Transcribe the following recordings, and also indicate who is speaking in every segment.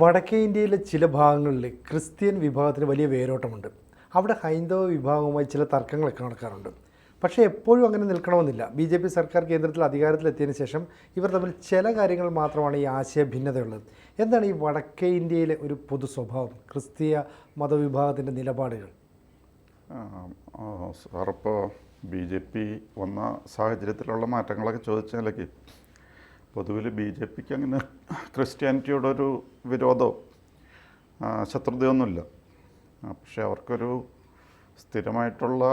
Speaker 1: വടക്കേ ഇന്ത്യയിലെ ചില ഭാഗങ്ങളിൽ ക്രിസ്ത്യൻ വിഭാഗത്തിന് വലിയ വേരോട്ടമുണ്ട്. അവിടെ ഹൈന്ദവ വിഭാഗവുമായി ചില തർക്കങ്ങളൊക്കെ നടക്കാറുണ്ട്. പക്ഷേ എപ്പോഴും അങ്ങനെ നിൽക്കണമെന്നില്ല. ബി ജെ പി സർക്കാർ കേന്ദ്രത്തിൽ അധികാരത്തിലെത്തിയതിന് ശേഷം ഇവർ തമ്മിൽ ചില കാര്യങ്ങൾ മാത്രമാണ് ഈ ആശയ ഭിന്നതയുള്ളത് എന്താണ് ഈ വടക്കേ ഇന്ത്യയിലെ ഒരു പൊതു സ്വഭാവം? ക്രിസ്തീയ മതവിഭാഗത്തിന്റെ നിലപാടുകൾ.
Speaker 2: സാറിപ്പോൾ ബി ജെ പി വന്ന സാഹചര്യത്തിലുള്ള മാറ്റങ്ങളൊക്കെ ചോദിച്ചാലേക്ക് പൊതുവിൽ ബി ജെ പിക്ക് അങ്ങനെ ക്രിസ്ത്യാനിറ്റിയോടൊരു വിരോധമോ ശത്രുതയൊന്നുമില്ല. പക്ഷെ അവർക്കൊരു സ്ഥിരമായിട്ടുള്ള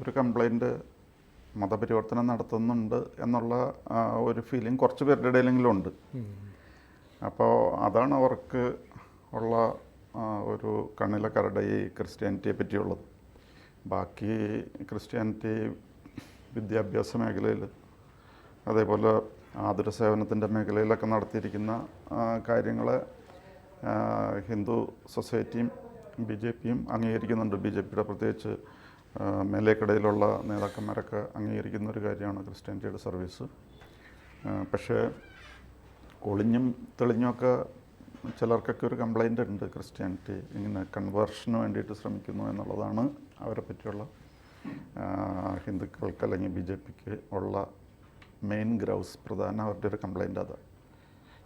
Speaker 2: ഒരു കംപ്ലൈന്റ് മതപരിവർത്തനം നടത്തുന്നുണ്ട് എന്നുള്ള ഒരു ഫീലിംഗ് കുറച്ച് പേരുടെ ഇടയിലെങ്കിലും ഉണ്ട്. അപ്പോൾ അതാണ് അവർക്ക് ഉള്ള ഒരു കണ്ണിലെ കരട് ഈ ക്രിസ്ത്യാനിറ്റിയെ പറ്റിയുള്ളത്. ബാക്കി ക്രിസ്ത്യാനിറ്റി വിദ്യാഭ്യാസ മേഖലയിൽ അതേപോലെ ആതുര സേവനത്തിന്റെ മേഖലയിലൊക്കെ നടത്തിയിരിക്കുന്ന കാര്യങ്ങൾ ഹിന്ദു സൊസൈറ്റിയും ബി ജെ പിയും അംഗീകരിക്കുന്നുണ്ട്. ബി ജെ പിയുടെ പ്രത്യേകിച്ച് മേലേക്കിടയിലുള്ള നേതാക്കന്മാരൊക്കെ അംഗീകരിക്കുന്ന ഒരു കാര്യമാണ് ക്രിസ്ത്യാനിറ്റിയുടെ സർവീസ്. പക്ഷേ ഒളിഞ്ഞും തെളിഞ്ഞുമൊക്കെ ചിലർക്കൊക്കെ ഒരു കംപ്ലൈന്റ് ഉണ്ട്. ക്രിസ്ത്യാനിറ്റി ഇങ്ങനെ കൺവേർഷന് വേണ്ടിയിട്ട് ശ്രമിക്കുന്നു എന്നുള്ളതാണ് അവരെ പറ്റിയുള്ള ഹിന്ദുക്കൾക്ക് അല്ലെങ്കിൽ ബി ജെ പിക്ക് ഉള്ള മെയിൻ ഗ്രൗസ് പ്രധാന അവരുടെ ഒരു കംപ്ലൈന്റ് അതാണ്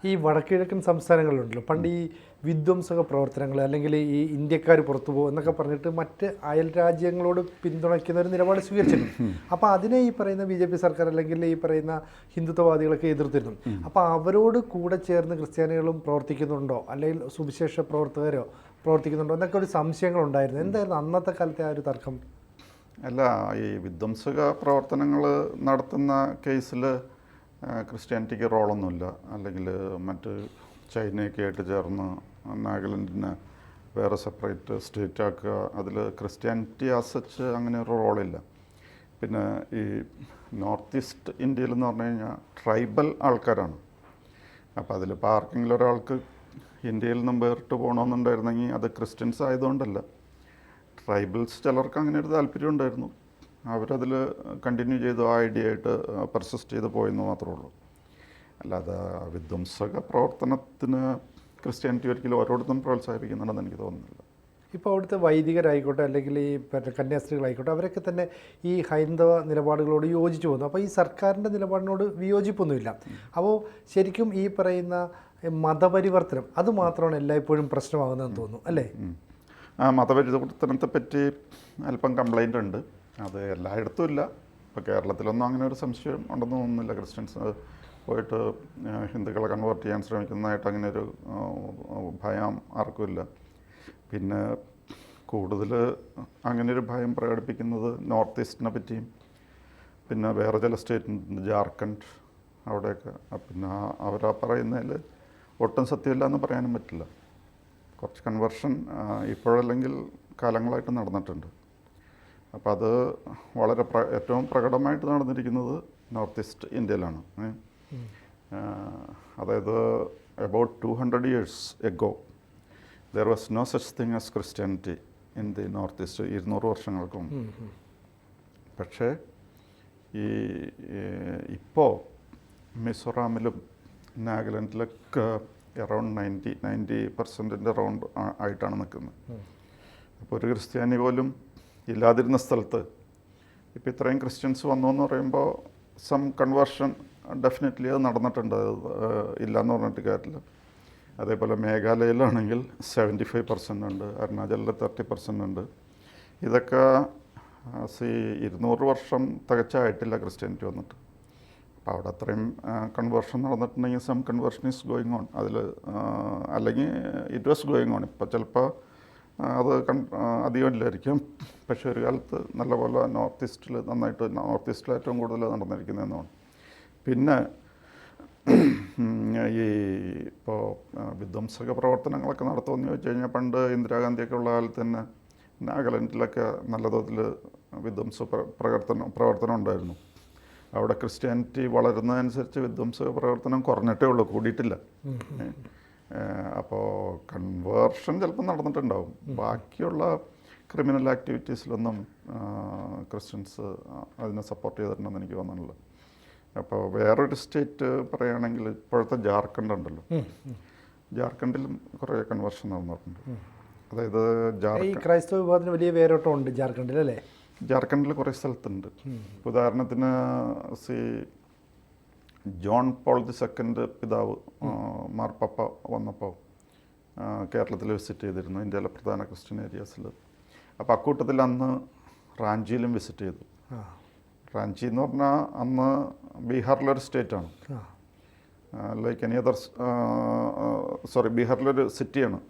Speaker 1: ഈ വടക്കിഴക്കൻ സംസ്ഥാനങ്ങളിലുണ്ടല്ലോ. പണ്ട് ഈ വിധ്വംസക പ്രവർത്തനങ്ങൾ അല്ലെങ്കിൽ ഈ ഇന്ത്യക്കാർ പുറത്തു പോകും എന്നൊക്കെ പറഞ്ഞിട്ട് മറ്റ് അയൽ രാജ്യങ്ങളോട് പിന്തുണയ്ക്കുന്ന ഒരു നിലപാട് സ്വീകരിച്ചിരുന്നു അപ്പോൾ അതിനെ ഈ പറയുന്ന ബി ജെ പി സർക്കാർ അല്ലെങ്കിൽ ഈ പറയുന്ന ഹിന്ദുത്വവാദികളൊക്കെ എതിർത്തിരുന്നു. അപ്പോൾ അവരോട് കൂടെ ചേർന്ന് ക്രിസ്ത്യാനികളും പ്രവർത്തിക്കുന്നുണ്ടോ? അല്ലെങ്കിൽ സുവിശേഷ പ്രവർത്തകരോ പ്രവർത്തിക്കുന്നുണ്ടോ? എന്നൊക്കെ ഒരു സംശയങ്ങളുണ്ടായിരുന്നു. എന്തായിരുന്നു അന്നത്തെ കാലത്തെ ആ ഒരു തർക്കം?
Speaker 2: അല്ല ഈ വിധ്വംസക പ്രവർത്തനങ്ങൾ നടത്തുന്ന കേസിൽ ക്രിസ്ത്യാനിറ്റിക്ക് റോളൊന്നുമില്ല. അല്ലെങ്കിൽ മറ്റ് ചൈനയൊക്കെ ആയിട്ട് ചേർന്ന് നാഗാലാൻഡിനെ വേറെ സെപ്പറേറ്റ് സ്റ്റേറ്റ് ആക്കുക അതിൽ ക്രിസ്ത്യാനിറ്റി ആസച്ച് അങ്ങനെ ഒരു റോളില്ല. പിന്നെ ഈ നോർത്ത് ഈസ്റ്റ് ഇന്ത്യയിൽ എന്ന് പറഞ്ഞു കഴിഞ്ഞാൽ ട്രൈബൽ ആൾക്കാരാണ്. അപ്പോൾ അതിൽ ഇപ്പോൾ ആർക്കെങ്കിലും ഒരാൾക്ക് ഇന്ത്യയിൽ നിന്നും വേറിട്ട് പോകണമെന്നുണ്ടായിരുന്നെങ്കിൽ അത് ക്രിസ്ത്യൻസ് ആയതുകൊണ്ടല്ല. ട്രൈബൽസ് ചിലർക്ക് അങ്ങനെ ഒരു താല്പര്യം ഉണ്ടായിരുന്നു. അവരതിൽ കണ്ടിന്യൂ ചെയ്തു ആ ഐഡിയ ആയിട്ട് പെർസിസ്റ്റ് ചെയ്ത് പോയെന്ന് മാത്രമേ ഉള്ളൂ. അല്ലാതെ വിധ്വംസക പ്രവർത്തനത്തിന് ക്രിസ്ത്യാനിറ്റി ഒരിക്കലും ഓരോരുത്തരും പ്രോത്സാഹിപ്പിക്കുന്നുണ്ടെന്ന് എനിക്ക് തോന്നുന്നില്ല.
Speaker 1: ഇപ്പോൾ അവിടുത്തെ വൈദികരായിക്കോട്ടെ അല്ലെങ്കിൽ ഈ കന്യാസ്ത്രീകളായിക്കോട്ടെ അവരൊക്കെ തന്നെ ഈ ഹൈന്ദവ നിലപാടുകളോട് യോജിച്ചു പോകുന്നു. അപ്പോൾ ഈ സർക്കാരിന്റെ നിലപാടിനോട് വിയോജിപ്പൊന്നുമില്ല. അപ്പോൾ ശരിക്കും ഈ പറയുന്ന മതപരിവർത്തനം അത് മാത്രമാണ് എല്ലായ്പ്പോഴും പ്രശ്നമാകുന്നതെന്ന് തോന്നുന്നു അല്ലേ?
Speaker 2: ഉം. ആ മതപരിവർത്തനത്തെ പറ്റി അല്പം കംപ്ലൈന്റ് ഉണ്ട്. അത് എല്ലായിടത്തും ഇല്ല. ഇപ്പോൾ കേരളത്തിലൊന്നും അങ്ങനെ ഒരു സംശയം ഉണ്ടെന്ന് തോന്നുന്നില്ല. ക്രിസ്ത്യൻസ് പോയിട്ട് ഹിന്ദുക്കളെ കൺവേർട്ട് ചെയ്യാൻ ശ്രമിക്കുന്നതായിട്ട് അങ്ങനെ ഒരു ഭയം ആർക്കുമില്ല പിന്നെ കൂടുതൽ അങ്ങനെ ഒരു ഭയം പ്രകടിപ്പിക്കുന്നത് നോർത്ത് ഈസ്റ്റിനെ പറ്റിയും പിന്നെ വേറെ ചില സ്റ്റേറ്റ് ജാർഖണ്ഡ് അവിടെയൊക്കെ. പിന്നെ അവരാ പറയുന്നതിൽ ഒട്ടും സത്യമില്ല എന്ന് പറയാനും പറ്റില്ല. കുറച്ച് കൺവെർഷൻ ഇപ്പോഴല്ലെങ്കിൽ കാലങ്ങളായിട്ട് നടന്നിട്ടുണ്ട്. അപ്പോൾ അത് വളരെ പ്ര ഏറ്റവും പ്രകടമായിട്ട് നടന്നിരിക്കുന്നത് നോർത്ത് ഈസ്റ്റ് ഇന്ത്യയിലാണ്. അതായത് about two hundred years ago there was no such thing as Christianity in the north east ഇരുന്നൂറ് വർഷങ്ങൾക്കും. പക്ഷേ ഈ ഇപ്പോൾ മിസോറാമിലും നാഗാലാൻഡിലൊക്കെ അറൗണ്ട് നയന്റി നയന്റി പെർസെന്റിന്റെ അറൗണ്ട് ആയിട്ടാണ് നിൽക്കുന്നത്. അപ്പോൾ ഒരു ക്രിസ്ത്യാനി പോലും ഇല്ലാതിരുന്ന സ്ഥലത്ത് ഇപ്പോൾ ഇത്രയും ക്രിസ്ത്യൻസ് വന്നു എന്ന് പറയുമ്പോൾ സം കൺവേർഷൻ ഡെഫിനറ്റ്ലി അത് നടന്നിട്ടുണ്ട്. ഇല്ലയെന്ന് പറഞ്ഞിട്ട് കാര്യമില്ല. അതേപോലെ മേഘാലയയിലാണെങ്കിൽ സെവന്റി ഫൈവ് പെർസെന്റ് ഉണ്ട് അരുണാചലിൽ തേർട്ടി പെർസെന്റ് ഉണ്ട്. ഇതൊക്കെ സി ഇരുന്നൂറ് വർഷം തികച്ചായിട്ടില്ല ക്രിസ്ത്യാനിറ്റി വന്നിട്ട്. അപ്പോൾ അവിടെ അത്രയും conversion നടന്നിട്ടുണ്ടെങ്കിൽ some conversion is going on അതിൽ അല്ലെങ്കിൽ ഇറ്റ് വാസ് ഗോയിങ് ഓൺ ഇപ്പോൾ ചിലപ്പോൾ അത് കൺ അധികം ഇല്ലായിരിക്കും. പക്ഷേ ഒരു കാലത്ത് നല്ലപോലെ നോർത്ത് ഈസ്റ്റിൽ നന്നായിട്ട് നോർത്ത് ഈസ്റ്റിൽ ഏറ്റവും കൂടുതൽ നടന്നിരിക്കുന്നതെന്നാണ് പിന്നെ ഈ ഇപ്പോൾ വിധ്വംസക പ്രവർത്തനങ്ങളൊക്കെ നടത്തുമെന്ന് ചോദിച്ചു കഴിഞ്ഞാൽ പണ്ട് ഇന്ദിരാഗാന്ധിയൊക്കെ ഉള്ള കാലത്ത് തന്നെ നാഗാലാൻഡിലൊക്കെ നല്ല തോതിൽ വിധ്വംസ പ്ര- പ്രവർത്തനം പ്രവർത്തനം ഉണ്ടായിരുന്നു. അവിടെ ക്രിസ്ത്യാനിറ്റി വളരുന്നതനുസരിച്ച് വിധ്വംസക പ്രവർത്തനം കുറഞ്ഞിട്ടേ ഉള്ളൂ കൂടിയിട്ടില്ല. അപ്പോൾ കൺവേർഷൻ ചിലപ്പോൾ നടന്നിട്ടുണ്ടാവും. ബാക്കിയുള്ള ക്രിമിനൽ ആക്ടിവിറ്റീസിലൊന്നും ക്രിസ്ത്യൻസ് അതിനെ സപ്പോർട്ട് ചെയ്തിട്ടുണ്ടെന്ന് എനിക്ക് തോന്നുന്നില്ല അപ്പോൾ വേറൊരു സ്റ്റേറ്റ് പറയുകയാണെങ്കിൽ ഇപ്പോഴത്തെ ജാർഖണ്ഡ് ഉണ്ടല്ലോ. ജാർഖണ്ഡിലും കുറേ കൺവേർഷൻ നടന്നിട്ടുണ്ട്. അതായത് ജാർഖണ്ഡ്
Speaker 1: ക്രൈസ്തവ വിഭാഗത്തിന് വലിയ വേരോട്ടം ഉണ്ട് ജാർഖണ്ഡിൽ അല്ലേ
Speaker 2: ജാർഖണ്ഡിൽ കുറേ സ്ഥലത്തുണ്ട്. ഉദാഹരണത്തിന് സി ജോൺ പോൾ ദി സെക്കൻഡ് പിതാവ് മാർപ്പാപ്പ വന്നപ്പോൾ കേരളത്തിൽ വിസിറ്റ് ചെയ്തിരുന്നു ഇന്ത്യയിലെ പ്രധാന ക്രിസ്ത്യൻ ഏരിയാസിൽ. അപ്പോൾ അക്കൂട്ടത്തിൽ അന്ന് റാഞ്ചിയിലും വിസിറ്റ് ചെയ്തു. റാഞ്ചി എന്ന് പറഞ്ഞാൽ അന്ന് ബീഹാറിലൊരു സ്റ്റേറ്റാണ്. ലൈക്ക് എനി അതർ സോറി ബീഹാറിലൊരു സിറ്റിയാണ്.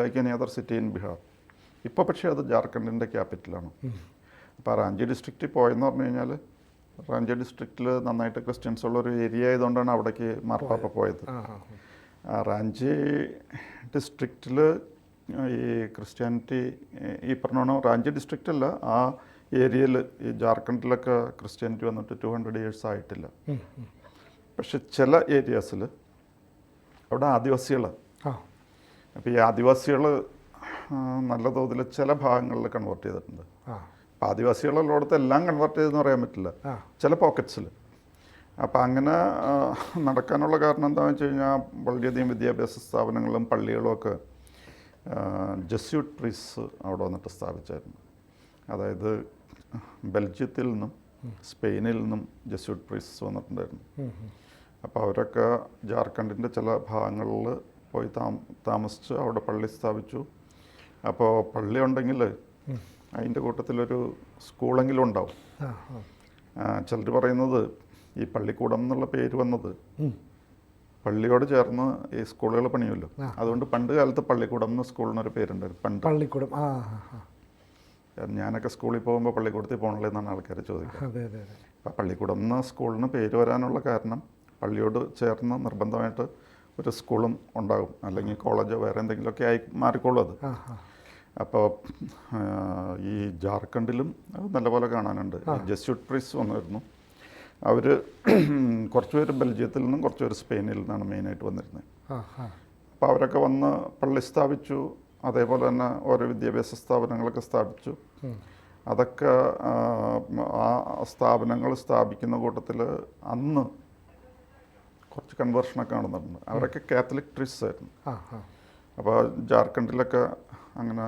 Speaker 2: Like any other city in Bihar ഇപ്പോൾ പക്ഷേ അത് ജാർഖണ്ഡിന്റെ ക്യാപിറ്റലാണ്. അപ്പോൾ റാഞ്ചി ഡിസ്ട്രിക്റ്റിൽ പോയെന്ന് പറഞ്ഞു കഴിഞ്ഞാൽ റാഞ്ചി ഡിസ്ട്രിക്റ്റിൽ നന്നായിട്ട് ക്രിസ്ത്യൻസ് ഉള്ള ഒരു ഏരിയ ആയതുകൊണ്ടാണ് അവിടേക്ക് മാർപ്പാപ്പ പോയത്. റാഞ്ചി ഡിസ്ട്രിക്റ്റിൽ ഈ ക്രിസ്ത്യാനിറ്റി ഈ പറഞ്ഞോണം റാഞ്ചി ഡിസ്ട്രിക്റ്റ് അല്ല ആ ഏരിയയിൽ ഈ ജാർഖണ്ഡിലൊക്കെ ക്രിസ്ത്യാനിറ്റി വന്നിട്ട് ടു ഹൺഡ്രഡ് ഇയേഴ്സ് ആയിട്ടില്ല. പക്ഷെ ചില ഏരിയാസിൽ അവിടെ
Speaker 1: ആദിവാസികൾ
Speaker 2: അപ്പോൾ ഈ ആദിവാസികൾ നല്ല തോതിൽ ചില ഭാഗങ്ങളിൽ കൺവേർട്ട് ചെയ്തിട്ടുണ്ട്. അപ്പോൾ ആദിവാസികളുള്ളടത്ത് എല്ലാം കൺവേർട്ട് ചെയ്തെന്ന് പറയാൻ പറ്റില്ല. ചില പോക്കറ്റ്സിൽ അപ്പോൾ അങ്ങനെ നടക്കാനുള്ള കാരണം എന്താണെന്ന് വെച്ച് കഴിഞ്ഞാൽ വളരെയധികം വിദ്യാഭ്യാസ സ്ഥാപനങ്ങളും പള്ളികളും ഒക്കെ ജസ്യൂട്ട് ട്രീസ് അവിടെ വന്നിട്ട് സ്ഥാപിച്ചായിരുന്നു. അതായത് ബെൽജിയത്തിൽ നിന്നും സ്പെയിനിൽ നിന്നും ജസ്യൂട്ട് പ്രീസ് വന്നിട്ടുണ്ടായിരുന്നു. അപ്പോൾ അവരൊക്കെ ജാർഖണ്ഡിന്റെ ചില ഭാഗങ്ങളിൽ പോയി താമ താമസിച്ച് അവിടെ പള്ളി സ്ഥാപിച്ചു. അപ്പോൾ പള്ളി ഉണ്ടെങ്കിൽ അതിന്റെ കൂട്ടത്തിലൊരു സ്കൂളെങ്കിലും ഉണ്ടാവും. ചിലർ പറയുന്നത് ഈ പള്ളിക്കൂടം എന്നുള്ള പേര് വന്നത് പള്ളിയോട് ചേർന്ന് ഈ സ്കൂളുകൾ പണിയുമല്ലോ. അതുകൊണ്ട് പണ്ട് കാലത്ത് പള്ളിക്കൂടം എന്ന സ്കൂളിനൊരു പേരുണ്ടായിരുന്നു. പണ്ട്.
Speaker 1: പള്ളിക്കൂടം.
Speaker 2: ഞാനൊക്കെ സ്കൂളിൽ പോകുമ്പോൾ പള്ളിക്കൂടത്തിൽ പോകണല്ലോ എന്നാണ് ആൾക്കാർ
Speaker 1: ചോദിക്കുന്നത്.
Speaker 2: അപ്പം പള്ളിക്കൂടം എന്ന സ്കൂളിന് പേര് വരാനുള്ള കാരണം പള്ളിയോട് ചേർന്ന് നിർബന്ധമായിട്ട് ഒരു സ്കൂളും ഉണ്ടാകും. അല്ലെങ്കിൽ കോളേജോ വേറെ എന്തെങ്കിലുമൊക്കെ ആയി മാറിക്കോളൂ അത്. അപ്പോൾ ഈ ജാർഖണ്ഡിലും നല്ലപോലെ കാണാനുണ്ട്. ജസ്യൂട്ട് പ്രീസ് വന്നിരുന്നു. അവർ കുറച്ച് പേര് ബെൽജിയത്തിൽ നിന്നും കുറച്ച് പേര് സ്പെയിനിൽ നിന്നാണ് മെയിനായിട്ട് വന്നിരുന്നത് അപ്പോൾ അവരൊക്കെ വന്ന് പള്ളി സ്ഥാപിച്ചു. അതേപോലെ തന്നെ ഓരോ വിദ്യാഭ്യാസ സ്ഥാപനങ്ങളൊക്കെ സ്ഥാപിച്ചു. അതൊക്കെ ആ, സ്ഥാപനങ്ങൾ സ്ഥാപിക്കുന്ന കൂട്ടത്തിൽ അന്ന് കുറച്ച് കൺവേർഷനൊക്കെ നടന്നിട്ടുണ്ട്. അവരൊക്കെ കാത്തലിക് ട്രിസ് ആയിരുന്നു. അപ്പോൾ ജാർഖണ്ഡിലൊക്കെ അങ്ങനെ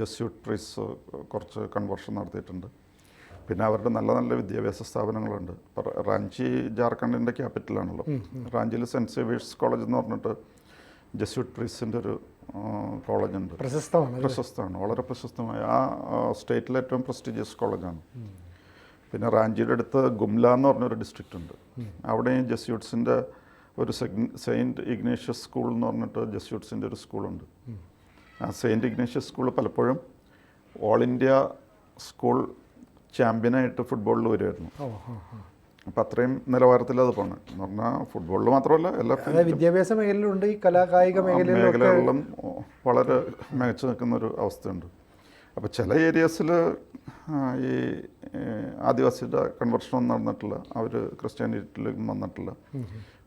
Speaker 2: ജസ്യൂട്ട് ട്രീസ് കുറച്ച് കൺവേർഷൻ നടത്തിയിട്ടുണ്ട്. പിന്നെ അവരുടെ നല്ല നല്ല വിദ്യാഭ്യാസ സ്ഥാപനങ്ങളുണ്ട്. റാഞ്ചി ജാർഖണ്ഡിന്റെ ക്യാപിറ്റലാണല്ലോ റാഞ്ചിയിൽ സെന്റ് സേവിയേഴ്സ് കോളേജ് എന്ന് പറഞ്ഞിട്ട് ജസ്യൂട്ട് ട്രീസിന്റെ ഒരു കോളേജുണ്ട്
Speaker 1: പ്രശസ്തമാണ്
Speaker 2: പ്രശസ്തമാണ്. വളരെ പ്രശസ്തമായ. ആ സ്റ്റേറ്റിലെ ഏറ്റവും പ്രസ്റ്റീജിയസ് കോളേജാണ് പിന്നെ റാഞ്ചിയുടെ അടുത്ത് ഗുംല എന്ന് പറഞ്ഞൊരു ഡിസ്ട്രിക്റ്റ് ഉണ്ട്. അവിടെയും ജസ്യൂട്ട്സിന്റെ ഒരു സെയിന്റ് ഇഗ്നേഷ്യസ് സ്കൂൾ എന്ന് പറഞ്ഞിട്ട് ജസ്യൂട്ട്സിന്റെ ഒരു സ്കൂളുണ്ട്. സെയിന്റ് ഇഗ്നേഷ്യസ് സ്കൂൾ പലപ്പോഴും ഓൾ ഇന്ത്യ സ്കൂൾ ചാമ്പ്യനായിട്ട് ഫുട്ബോളിൽ വരുമായിരുന്നു. അപ്പം അത്രയും നിലവാരത്തിൽ അത് പോകണം എന്ന് പറഞ്ഞാൽ ഫുട്ബോളിൽ മാത്രമല്ല എല്ലാ
Speaker 1: വിദ്യാഭ്യാസ മേഖലയിലുണ്ട് ഈ കലാകായിക മേഖലയിലും
Speaker 2: മേഖലകളിലും വളരെ മികച്ചു നിൽക്കുന്ന ഒരു അവസ്ഥയുണ്ട്. അപ്പോൾ ചില ഏരിയാസിൽ ഈ ആദിവാസിയുടെ കൺവെർഷനൊന്നും നടന്നിട്ടില്ല. അവർ ക്രിസ്ത്യാനിറ്റിയിലും വന്നിട്ടില്ല.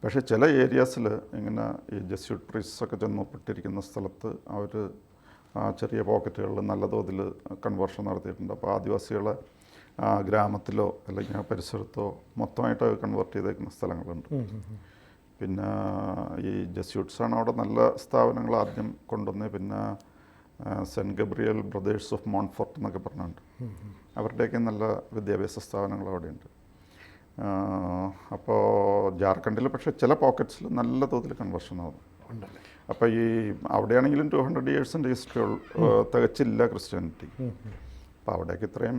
Speaker 2: പക്ഷേ ചില ഏരിയാസിൽ ഇങ്ങനെ ഈ ജസ്യൂട്ട് പ്രീസൊക്കെ ചെന്നപ്പെട്ടിരിക്കുന്ന സ്ഥലത്ത് അവർ ചെറിയ പോക്കറ്റുകളിൽ നല്ല തോതിൽ കൺവെർഷൻ നടത്തിയിട്ടുണ്ട്. അപ്പോൾ ആദിവാസികളെ ഗ്രാമത്തിലോ അല്ലെങ്കിൽ ആ പരിസരത്തോ മൊത്തമായിട്ട് കൺവേർട്ട് ചെയ്തേക്കുന്ന സ്ഥലങ്ങളുണ്ട്. പിന്നെ ഈ ജസ്യൂട്ട്സാണ് അവിടെ നല്ല സ്ഥാപനങ്ങൾ ആദ്യം കൊണ്ടുവന്നത് പിന്നെ saint Gabriel brothers of Montfort എന്നൊക്കെ പറഞ്ഞുണ്ട്. അവരുടെയൊക്കെ നല്ല വിദ്യാഭ്യാസ സ്ഥാപനങ്ങൾ അവിടെയുണ്ട്. അപ്പോൾ ജാർഖണ്ഡിൽ പക്ഷേ ചില പോക്കറ്റ്സിൽ നല്ല തോതിൽ കൺവേർഷൻ ആവും അപ്പോൾ ഈ അവിടെയാണെങ്കിലും ടു ഹൺഡ്രഡ് ഇയേഴ്സിന്റെ ഹിസ്റ്ററി തികച്ചില്ല ക്രിസ്ത്യാനിറ്റി. അപ്പോൾ അവിടേക്ക് ഇത്രയും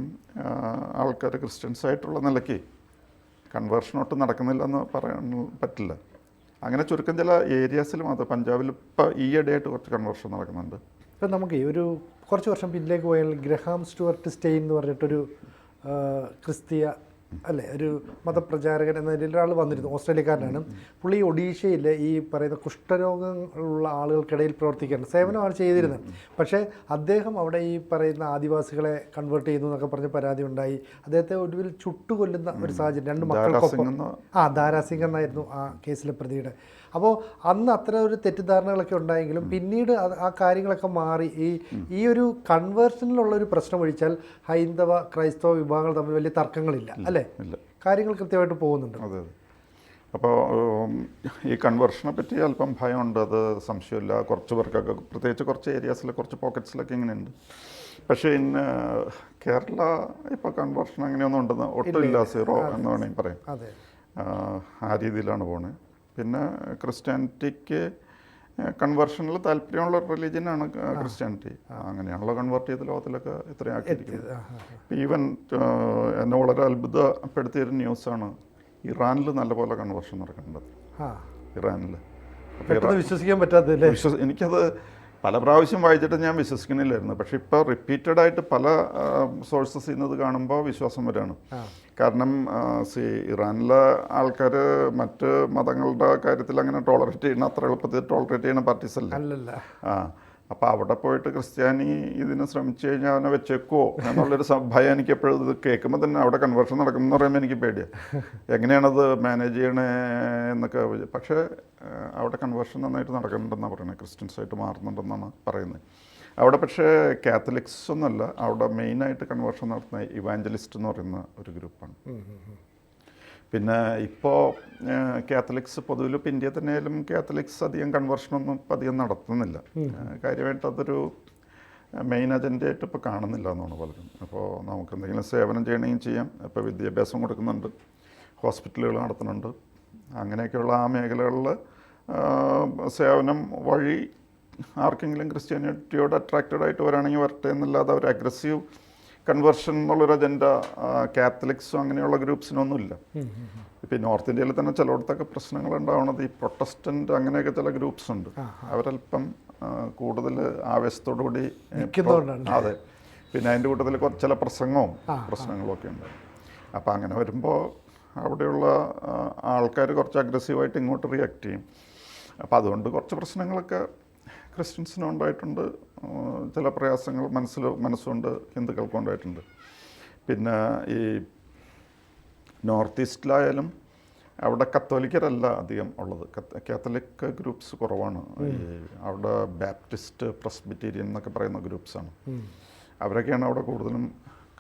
Speaker 2: ആൾക്കാർ ക്രിസ്ത്യൻസ് ആയിട്ടുള്ള നിലയ്ക്ക് കൺവേർഷൻ ഒട്ടും നടക്കുന്നില്ല എന്ന് പറയാൻ പറ്റില്ല. അങ്ങനെ ചുരുക്കം ചില ഏരിയാസിൽ മാത്രം പഞ്ചാബിൽ ഇപ്പോൾ ഈ ഇടയായിട്ട് കുറച്ച് കൺവേർഷൻ നടക്കുന്നുണ്ട്.
Speaker 1: ഇപ്പം നമുക്ക് ഒരു കുറച്ച് വർഷം പിന്നിലേക്ക് പോയാൽ ഗ്രഹാം സ്റ്റുവർട്ട് സ്റ്റെയിൻ എന്ന് പറഞ്ഞിട്ടൊരു ക്രിസ്തീയ അല്ലേ ഒരു മതപ്രചാരകൻ എന്ന നിലയിൽ ഒരാൾ വന്നിരുന്നു ഓസ്ട്രേലിയക്കാരനാണ്. പുള്ളി ഒഡീഷയിലെ ഈ പറയുന്ന കുഷ്ഠരോഗങ്ങളുള്ള ആളുകൾക്കിടയിൽ പ്രവർത്തിക്കുകയാണ്. സേവനമാണ് ചെയ്തിരുന്നത്. പക്ഷേ അദ്ദേഹം അവിടെ ഈ പറയുന്ന ആദിവാസികളെ കൺവേർട്ട് ചെയ്യുന്നു എന്നൊക്കെ പറഞ്ഞ് പരാതി ഉണ്ടായി. അദ്ദേഹത്തെ ഒടുവിൽ ചുട്ടുകൊല്ലുന്ന ഒരു സാഹചര്യം രണ്ട് മക്കൾക്കൊപ്പം. ആ ദാരാസിംഗ് എന്നായിരുന്നു ആ കേസിലെ പ്രതിയുടെ. അപ്പോൾ അന്ന് അത്ര ഒരു തെറ്റിദ്ധാരണകളൊക്കെ ഉണ്ടായെങ്കിലും പിന്നീട് ആ കാര്യങ്ങളൊക്കെ മാറി ഈ ഈ ഒരു കൺവേർഷനിലുള്ള ഒരു പ്രശ്നം ഒഴിച്ചാൽ ഹൈന്ദവ ക്രൈസ്തവ വിഭാഗങ്ങൾ തമ്മിൽ വലിയ തർക്കങ്ങളില്ല അല്ലേ? കാര്യങ്ങൾ കൃത്യമായിട്ട് പോകുന്നുണ്ട്.
Speaker 2: അതെ അപ്പോൾ ഈ കൺവേർഷനെ പറ്റി അല്പം ഭയമുണ്ട്. അത് സംശയമില്ല. കുറച്ച് പേർക്കൊക്കെ പ്രത്യേകിച്ച് കുറച്ച് ഏരിയാസിൽ കുറച്ച് പോക്കറ്റ്സിലൊക്കെ ഇങ്ങനെയുണ്ട്. പക്ഷേ ഇന്ന് കേരള ഇപ്പോൾ കൺവേർഷൻ അങ്ങനെയൊന്നും ഉണ്ടെന്ന് ഒട്ടുമില്ല സീറോ എന്ന് വേണമെങ്കിൽ പറയാം.
Speaker 1: അതെ.
Speaker 2: ആ, ആ രീതിയിലാണ് പോണത് പിന്നെ ക്രിസ്ത്യാനിറ്റിക്ക് കൺവേർഷനിൽ താല്പര്യമുള്ള റിലീജിയനാണ് ക്രിസ്ത്യാനിറ്റി അങ്ങനെയാണല്ലോ കൺവേർട്ട് ചെയ്ത് ലോകത്തിലൊക്കെ ഇത്രയും ആക്കിയിരിക്കുന്നത്. ഈവൻ എന്നെ വളരെ അത്ഭുതപ്പെടുത്തിയൊരു ന്യൂസാണ് ഇറാനിൽ നല്ലപോലെ കൺവേർഷൻ നടക്കുന്നുണ്ട്. ഇറാനിൽ
Speaker 1: വിശ്വസിക്കാൻ പറ്റാത്തല്ലേ
Speaker 2: എനിക്കത് പല പ്രാവശ്യം വായിച്ചിട്ട് ഞാൻ വിശ്വസിക്കണില്ലായിരുന്നു പക്ഷെ ഇപ്പോൾ റിപ്പീറ്റഡ് ആയിട്ട് പല സോഴ്സസ് ഇന്നത് കാണുമ്പോൾ വിശ്വാസം
Speaker 1: വരാണ്
Speaker 2: കാരണം സി ഇറാനിലെ ആൾക്കാർ മറ്റ് മതങ്ങളുടെ കാര്യത്തിൽ അങ്ങനെ ടോളറേറ്റ് ചെയ്യുന്ന അത്ര എളുപ്പത്തിൽ ടോളറേറ്റ് ചെയ്യുന്ന പാർട്ടീസ് അല്ല? ആ. അപ്പോൾ അവിടെ പോയിട്ട് ക്രിസ്ത്യാനി ഇതിന് ശ്രമിച്ചു കഴിഞ്ഞാൽ അവനെ വെച്ചേക്കുവോ എന്നുള്ളൊരു ഭയം എനിക്ക് എപ്പോഴും ഇത് കേൾക്കുമ്പോൾ തന്നെ അവിടെ കൺവേർഷൻ നടക്കുമെന്ന് പറയുമ്പോൾ എനിക്ക് പേടിയാണ് എങ്ങനെയാണത് മാനേജ് ചെയ്യണേ എന്നൊക്കെ പക്ഷേ അവിടെ കൺവേർഷൻ നന്നായിട്ട് നടക്കുന്നുണ്ടെന്നാണ് പറയുന്നത് ക്രിസ്ത്യൻസായിട്ട് മാറുന്നുണ്ടെന്നാണ് പറയുന്നത് അവിടെ പക്ഷേ കാത്തലിക്സ് ഒന്നുമല്ല അവിടെ മെയിനായിട്ട് കൺവേർഷൻ നടത്തുന്ന ഇവാഞ്ചലിസ്റ്റ് എന്ന് പറയുന്ന ഒരു ഗ്രൂപ്പാണ് പിന്നെ ഇപ്പോൾ കാത്തലിക്സ് പൊതുവിൽ ഇപ്പോൾ ഇന്ത്യയിൽ തന്നെയാലും കാത്തലിക്സ് അധികം കൺവേർഷനൊന്നും ഇപ്പം അധികം നടത്തുന്നില്ല. കാര്യമായിട്ട് അതൊരു മെയിൻ അജണ്ടയായിട്ട് ഇപ്പോൾ കാണുന്നില്ല എന്നാണ് പലരും. അപ്പോൾ നമുക്ക് എന്തെങ്കിലും സേവനം ചെയ്യണമെങ്കിൽ ചെയ്യാം. ഇപ്പോൾ വിദ്യാഭ്യാസം കൊടുക്കുന്നുണ്ട്. ഹോസ്പിറ്റലുകൾ നടത്തുന്നുണ്ട്. അങ്ങനെയൊക്കെയുള്ള ആ മേഖലകളിൽ സേവനം വഴി ആർക്കെങ്കിലും ക്രിസ്ത്യാനിറ്റിയോട് അട്രാക്റ്റഡ് ആയിട്ട് വരാണെങ്കിൽ വരട്ടെ എന്നല്ലാതെ അവർ അഗ്രസീവ് കൺവേർഷൻ എന്നുള്ളൊരു അജണ്ട കാത്തലിക്സും അങ്ങനെയുള്ള ഗ്രൂപ്പ്സിനൊന്നുമില്ല ഇപ്പം നോർത്ത് ഇന്ത്യയിൽ തന്നെ ചിലയിടത്തൊക്കെ പ്രശ്നങ്ങൾ ഉണ്ടാവുന്നത് ഈ പ്രൊട്ടസ്റ്റന്റ് അങ്ങനെയൊക്കെ ചില ഗ്രൂപ്പ്സ് ഉണ്ട്. അവരല്പം കൂടുതൽ ആവേശത്തോടു കൂടി ഏ, അതെ. പിന്നെ അതിന്റെ കൂട്ടത്തിൽ കുറച്ച് ചില പ്രസംഗവും പ്രശ്നങ്ങളും ഒക്കെ ഉണ്ട്. അപ്പോൾ അങ്ങനെ വരുമ്പോൾ അവിടെയുള്ള ആൾക്കാർ കുറച്ച് അഗ്രസീവായിട്ട് ഇങ്ങോട്ട് റിയാക്ട് ചെയ്യും. അപ്പോൾ അതുകൊണ്ട് കുറച്ച് പ്രശ്നങ്ങളൊക്കെ ക്രിസ്ത്യൻസിനും ഉണ്ടായിട്ടുണ്ട്. ആ, ചില പ്രയാസങ്ങൾ മനസ്സിൽ മനസ്സുകൊണ്ട് ഹിന്ദുക്കൾക്കുണ്ടായിട്ടുണ്ട് പിന്നെ ഈ നോർത്ത് ഈസ്റ്റിലായാലും അവിടെ കത്തോലിക്കരല്ല അധികം ഉള്ളത്. കത്ത് കാത്തലിക് ഗ്രൂപ്പ്സ് കുറവാണ്. അവിടെ ബാപ്റ്റിസ്റ്റ് പ്രസ്ബിറ്റീരിയൻ എന്നൊക്കെ പറയുന്ന ഗ്രൂപ്പ്സാണ് അവരൊക്കെയാണ് അവിടെ കൂടുതലും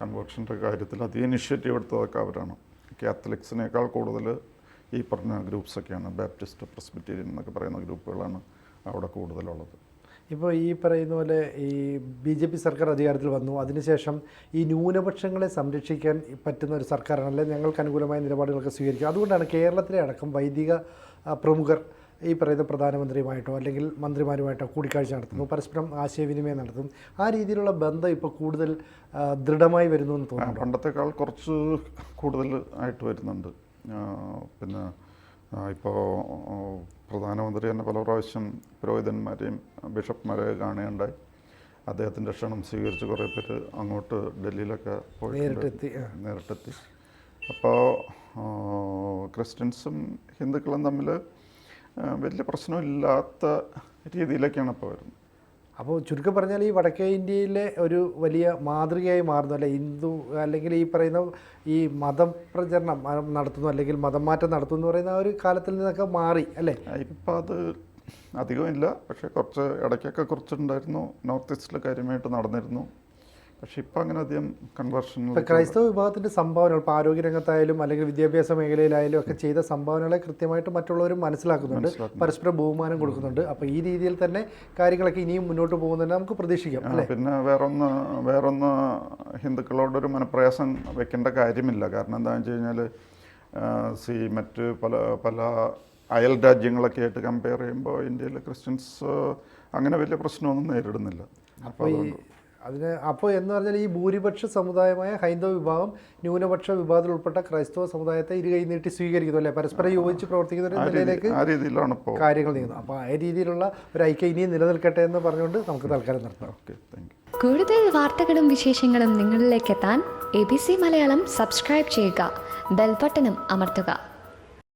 Speaker 2: കൺവേർഷന്റെ കാര്യത്തിൽ അധികം ഇനിഷ്യേറ്റീവ് എടുത്തതൊക്കെ അവരാണ്. കാത്തലിക്സിനേക്കാൾ കൂടുതൽ ഈ പറഞ്ഞ ഗ്രൂപ്പ്സൊക്കെയാണ്. ബാപ്റ്റിസ്റ്റ് പ്രസ്ബിറ്റീരിയൻ എന്നൊക്കെ പറയുന്ന ഗ്രൂപ്പുകളാണ് അവിടെ കൂടുതലുള്ളത്.
Speaker 1: ഇപ്പോൾ ഈ പറയുന്ന പോലെ ഈ ബി ജെ പി സർക്കാർ അധികാരത്തിൽ വന്നു. അതിനുശേഷം ഈ ന്യൂനപക്ഷങ്ങളെ സംരക്ഷിക്കാൻ പറ്റുന്ന ഒരു സർക്കാരാണ് അല്ലെങ്കിൽ ഞങ്ങൾക്ക് അനുകൂലമായ നിലപാടുകളൊക്കെ സ്വീകരിക്കുക. അതുകൊണ്ടാണ് കേരളത്തിലെ അടക്കം വൈദിക പ്രമുഖർ ഈ പറയുന്ന പ്രധാനമന്ത്രിയുമായിട്ടോ അല്ലെങ്കിൽ മന്ത്രിമാരുമായിട്ടോ കൂടിക്കാഴ്ച നടത്തുന്നു. പരസ്പരം ആശയവിനിമയം നടത്തും ആ രീതിയിലുള്ള ബന്ധം ഇപ്പോൾ കൂടുതൽ ദൃഢമായി വരുന്നു എന്ന് തോന്നുന്നു.
Speaker 2: പണ്ടത്തെക്കാൾ കുറച്ച് കൂടുതൽ ആയിട്ട് വരുന്നുണ്ട്. പിന്നെ ഇപ്പോൾ പ്രധാനമന്ത്രി തന്നെ പല പ്രാവശ്യം പുരോഹിതന്മാരെയും ബിഷപ്പ്മാരെയും കാണുകയുണ്ടായി. അദ്ദേഹത്തിന്റെ ക്ഷണം സ്വീകരിച്ച് കുറേ പേര് അങ്ങോട്ട് ഡൽഹിയിലൊക്കെ പോയി.
Speaker 1: നേരിട്ടെത്തി
Speaker 2: അപ്പോൾ ക്രിസ്ത്യൻസും ഹിന്ദുക്കളും തമ്മിൽ വലിയ പ്രശ്നമില്ലാത്ത രീതിയിലേക്കാണ് ഇപ്പോൾ വരുന്നത്.
Speaker 1: അപ്പോൾ ചുരുക്കം പറഞ്ഞാൽ ഈ വടക്കേ ഇന്ത്യയിലെ ഒരു വലിയ മാതൃകയായി മാറുന്നു. അല്ലെ ഹിന്ദു അല്ലെങ്കിൽ ഈ പറയുന്ന ഈ മതപ്രചരണം നടത്തുന്നു അല്ലെങ്കിൽ മതം മാറ്റം നടത്തുന്നു പറയുന്ന ഒരു കാലത്തിൽ നിന്നൊക്കെ മാറി അല്ലേ?
Speaker 2: ഇപ്പം അത് അധികമില്ല. പക്ഷേ കുറച്ച് ഇടയ്ക്കൊക്കെ കുറച്ചുണ്ടായിരുന്നു. നോർത്ത് ഈസ്റ്റിൽ കാര്യമായിട്ട് നടന്നിരുന്നു. പക്ഷേ ഇപ്പം അങ്ങനെ അധികം
Speaker 1: കൺവേർഷൻ ക്രൈസ്തവ വിഭാഗത്തിന്റെ സംഭാവനകൾ ഇപ്പോൾ ആരോഗ്യരംഗത്തായാലും അല്ലെങ്കിൽ വിദ്യാഭ്യാസ മേഖലയിലായാലും ഒക്കെ ചെയ്ത സംഭാവനകളെ കൃത്യമായിട്ട് മറ്റുള്ളവരും മനസ്സിലാക്കുന്നുണ്ട്. പരസ്പര ബഹുമാനം കൊടുക്കുന്നുണ്ട്. അപ്പോൾ ഈ രീതിയിൽ തന്നെ കാര്യങ്ങളൊക്കെ ഇനിയും മുന്നോട്ട് പോകുന്നതിന് നമുക്ക് പ്രതീക്ഷിക്കാം അല്ലേ?
Speaker 2: പിന്നെ വേറൊന്ന് വേറൊന്ന് ഹിന്ദുക്കളോടൊരു മനപ്രയാസം വെക്കേണ്ട കാര്യമില്ല. കാരണം എന്താണെന്ന് വെച്ച് കഴിഞ്ഞാൽ സി മറ്റ് പല പല അയൽ രാജ്യങ്ങളൊക്കെ ആയിട്ട് കമ്പയർ ചെയ്യുമ്പോൾ ഇന്ത്യയിലെ ക്രിസ്ത്യൻസ് അങ്ങനെ വലിയ പ്രശ്നമൊന്നും നേരിടുന്നില്ല. അപ്പോൾ
Speaker 1: അപ്പോൾ ഈ അതിന് അപ്പോൾ എന്ന് പറഞ്ഞാൽ ഈ ഭൂരിപക്ഷ സമുദായമായ ഹൈന്ദവ വിഭാഗം ന്യൂനപക്ഷ വിഭാഗത്തിൽ ഉൾപ്പെട്ട ക്രൈസ്തവ സമുദായത്തെ ഇരുകൈ നീട്ടി സ്വീകരിക്കുന്നു അല്ലേ? പരസ്പരം യോജിച്ച് പ്രവർത്തിക്കുന്ന ഒരു നിലയിലേക്ക് കാര്യങ്ങൾ നീങ്ങുന്നു അപ്പോൾ ആ രീതിയിലുള്ള ഒരു ഐക്യം ഇനിയും നിലനിൽക്കട്ടെ എന്ന് പറഞ്ഞുകൊണ്ട് നമുക്ക് തൽക്കാലം നിർത്താം.
Speaker 3: കൂടുതൽ വാർത്തകളും വിശേഷങ്ങളും നിങ്ങളിലേക്ക് എത്താൻ A B C Malayalam subscribe ചെയ്യുക. ബെൽബട്ടനും അമർത്തുക.